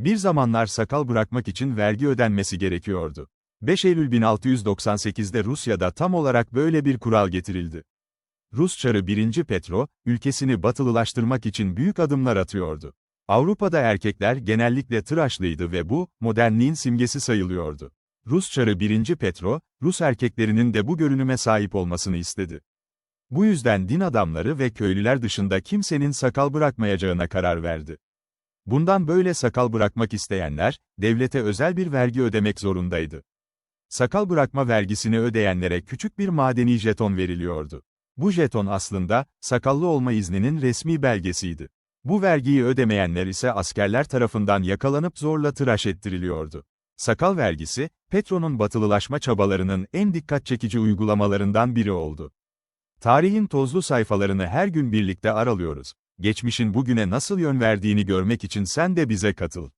Bir zamanlar sakal bırakmak için vergi ödenmesi gerekiyordu. 5 Eylül 1698'de Rusya'da tam olarak böyle bir kural getirildi. Rus Çarı 1. Petro, ülkesini batılılaştırmak için büyük adımlar atıyordu. Avrupa'da erkekler genellikle tıraşlıydı ve bu, modernliğin simgesi sayılıyordu. Rus Çarı 1. Petro, Rus erkeklerinin de bu görünüme sahip olmasını istedi. Bu yüzden din adamları ve köylüler dışında kimsenin sakal bırakmayacağına karar verdi. Bundan böyle sakal bırakmak isteyenler, devlete özel bir vergi ödemek zorundaydı. Sakal bırakma vergisini ödeyenlere küçük bir madeni jeton veriliyordu. Bu jeton aslında, sakallı olma izninin resmi belgesiydi. Bu vergiyi ödemeyenler ise askerler tarafından yakalanıp zorla tıraş ettiriliyordu. Sakal vergisi, Petro'nun batılılaşma çabalarının en dikkat çekici uygulamalarından biri oldu. Tarihin tozlu sayfalarını her gün birlikte aralıyoruz. Geçmişin bugüne nasıl yön verdiğini görmek için sen de bize katıl.